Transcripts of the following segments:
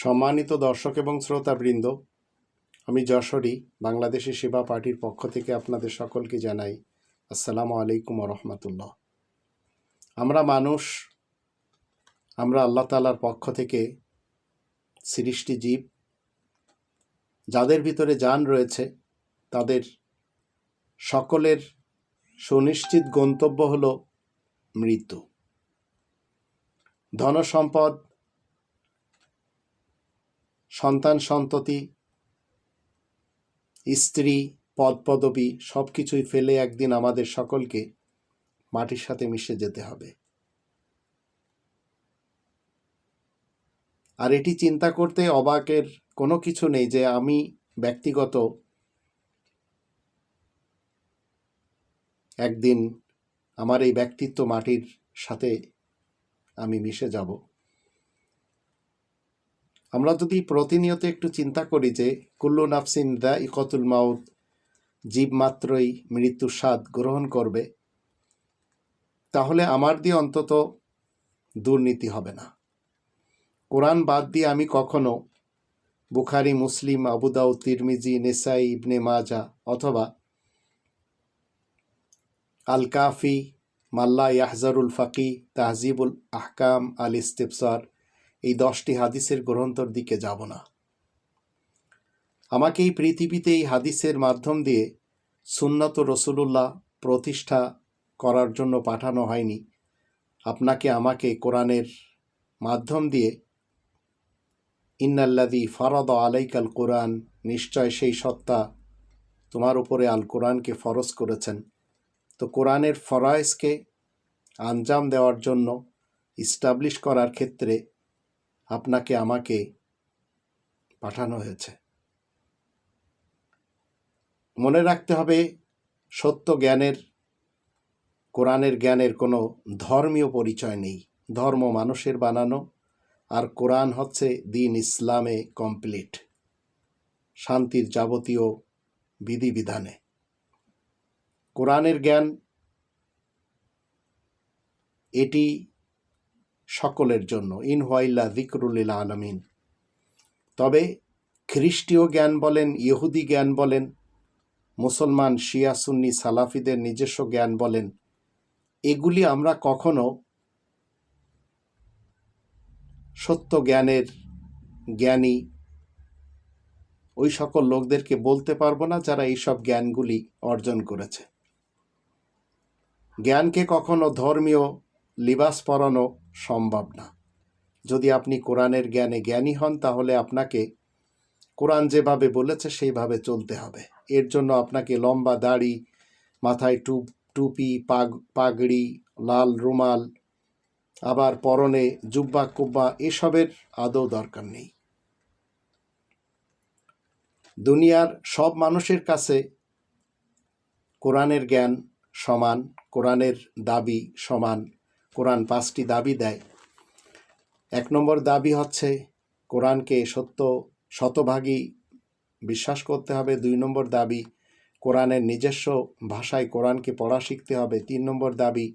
সম্মানিত দর্শক এবং শ্রোতাবৃন্দ, আমি যশোরী, বাংলাদেশি সেবা পার্টির পক্ষ থেকে আপনাদের সকলকে জানাই আসসালামু আলাইকুম রহমতুল্লাহ আমরা মানুষ, আমরা আল্লাহ তালার পক্ষ থেকে সৃষ্টি জীব, যাদের ভিতরে যান রয়েছে, তাদের সকলের সুনিশ্চিত গন্তব্য হল মৃত্যু। ধনসম্পদ সন্তান, সন্ততি, স্ত্রী, পদ, পদবি সব কিছুই ফেলে একদিন আমাদের সকলকে মাটির সাথে মিশে যেতে হবে। আর এটি চিন্তা করতে অবাকের কোনো কিছু নেই যে আমি ব্যক্তিগত একদিন আমার এই ব্যক্তিত্ব মাটির সাথে আমি মিশে যাব। আমরা যদি প্রতিনিয়ত একটু চিন্তা করি যে, কুল্লু নাফসিন দা ইকতুল মাউত জীব মাত্রই মৃত্যুর স্বাদ গ্রহণ করবে, তাহলে আমার দিয়ে অন্তত দুর্নীতি হবে না। কোরআন বাদ দিয়ে আমি কখনো বুখারি, মুসলিম আবুদাউ তিরমিজি, নেসাই, ইবনে মাজা অথবা আল কাফি মাল্লা ইয়াহজারুল ফাকি, তাহজিবুল আহকাম আল ইস্তেফসার এই দশটি হাদিসের গ্রন্থর দিকে যাব না। আমাকে এই পৃথিবীতে এই হাদিসের মাধ্যম দিয়ে সুন্নত রসুলুল্লাহ প্রতিষ্ঠা করার জন্য পাঠানো হয়নি। আপনাকে আমাকে কোরআনের মাধ্যম দিয়ে ইন্নাল্লাদি ফরদ আলাইকাল কোরআন, নিশ্চয় সেই সত্তা তোমার উপরে আল কোরআনকে ফরজ করেছেন। তো কোরআনের ফরায়েজকে আঞ্জাম দেওয়ার জন্য ইস্টাবলিশ করার ক্ষেত্রে আপনাকে আমাকে পাঠানো হয়েছে। মনে রাখতে হবে, সত্য জ্ঞানের, কোরআনের জ্ঞানের কোনো ধর্মীয় পরিচয় নেই। ধর্ম মানুষের বানানো, আর কোরআন হচ্ছে দিন ইসলামে কমপ্লিট, শান্তির যাবতীয় বিধিবিধানে। কোরআনের জ্ঞান, এটি সকলের জন্য। ইন হোয়াইল্লা জিকরুল্লিল আলমিন। তবে খ্রিস্টীয় জ্ঞান বলেন, ইহুদি জ্ঞান বলেন, মুসলমান, শিয়া, সুন্নি, সালাফিদের নিজস্ব জ্ঞান বলেন, এগুলি আমরা কখনো সত্য জ্ঞানের জ্ঞানী ওই সকল লোকদেরকে বলতে পারব না যারা এইসব জ্ঞানগুলি অর্জন করেছে। জ্ঞানকে কখনো ধর্মীয় লিবাস পরানো সম্ভব না। যদি আপনি কোরআনের জ্ঞানে জ্ঞানী হন, তাহলে আপনাকে কোরআন যেভাবে বলেছে, সেইভাবে চলতে হবে। এর জন্য আপনাকে লম্বা দাড়ি, মাথায় টুপ, টুপি, পাগ, পাগড়ি, লাল রুমাল, আবার পরনে জুব্বা, কুব্বা, এসবের আদৌ দরকার নেই। দুনিয়ার সব মানুষের কাছে কোরআনের জ্ঞান সমান, কোরআনের দাবি সমান কোরআন পাঁচটি দাবি দেয়। এক নম্বর দাবি হচ্ছে, কোরআনকে সত্য, শতভাগই বিশ্বাস করতে হবে। দুই নম্বর দাবি, কোরআনের নিজস্ব ভাষায় কোরআনকে পড়া শিখতে হবে। তিন নম্বর দাবি,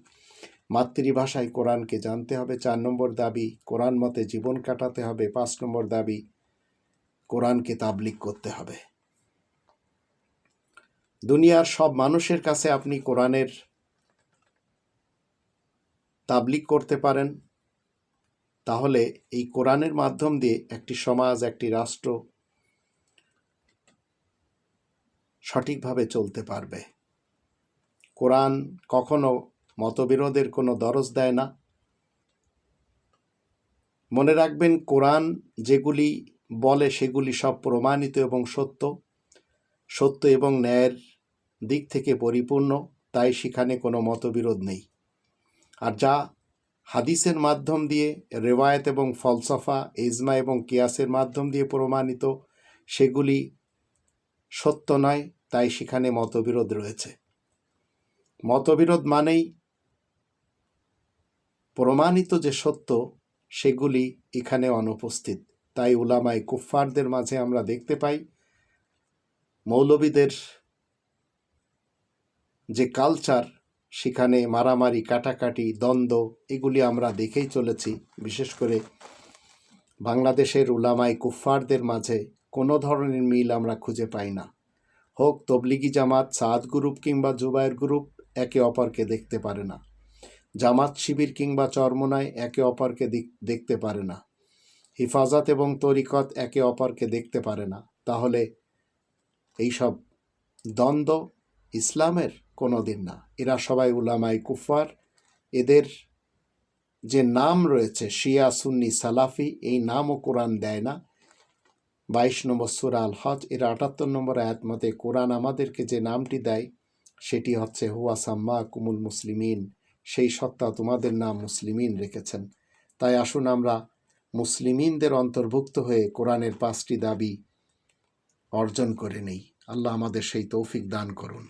মাতৃভাষায় কোরআনকে জানতে হবে। চার নম্বর দাবি, কোরআন মতে জীবন কাটাতে হবে। পাঁচ নম্বর দাবি, কোরআনকে তাবলিক করতে হবে। দুনিয়ার সব মানুষের কাছে আপনি কোরআনের তাবলিক করতে পারেন, তাহলে এই কোরআনের মাধ্যম দিয়ে একটি সমাজ, একটি রাষ্ট্র সঠিকভাবে চলতে পারবে। কোরআন কখনো মতবিরোধের কোনো দরজ দেয় না। মনে রাখবেন, কোরআন যেগুলি বলে সেগুলি সব প্রমাণিত এবং সত্য। সত্য এবং ন্যায়ের দিক থেকে পরিপূর্ণ, তাই সেখানে কোনো মতবিরোধ নেই। আর যা হাদিসের মাধ্যম দিয়ে, রেওয়ায়ত এবং ফলসফা, ইজমা এবং কিয়াসের মাধ্যম দিয়ে প্রমাণিত, সেগুলি সত্য নয়, তাই সেখানে মতবিরোধ রয়েছে। মতবিরোধ মানেই প্রমাণিত যে সত্য, সেগুলি এখানে অনুপস্থিত। তাই উলামাই কুফফারদের মাঝে আমরা দেখতে পাই, মৌলবীদের যে কালচার সেখানে মারামারি, কাটাকাটি, দ্বন্দ্ব এগুলি আমরা দেখেই চলেছি। বিশেষ করে বাংলাদেশের উলামাই কুফফারদের মাঝে কোনো ধরনের মিল আমরা খুঁজে পাই না। হোক তবলিগি জামাত, সাদ গ্রুপ কিংবা জুবায়ের গ্রুপ একে অপরকে দেখতে পারে না। জামাত শিবির কিংবা চরমোনায় একে অপরকে দেখতে পারে না। হিফাজত এবং তরিকত একে অপরকে দেখতে পারে না। তাহলে এইসব দ্বন্দ্ব ইসলামের? কোনো দিন না। এরা সবাই উলামাই কুফার এদের যে নাম রয়েছে, শিয়া, সুন্নি, সালাফি, এই নামও কোরআন দেয় না। বাইশ নম্বর সুরা আল হজ এর আটাত্তর নম্বর আয়াত মতে কোরআন আমাদেরকে যে নামটি দেয়, সেটি হচ্ছে, হুয়া সাম্মা কুমুল মুসলিমিন সেই সত্তা তোমাদের নাম মুসলিমিন রেখেছেন। তাই আসুন আমরা মুসলিমিনদের অন্তর্ভুক্ত হয়ে কোরআনের পাঁচটি দাবি অর্জন করে নেই। আল্লাহ আমাদের সেই তৌফিক দান করুন।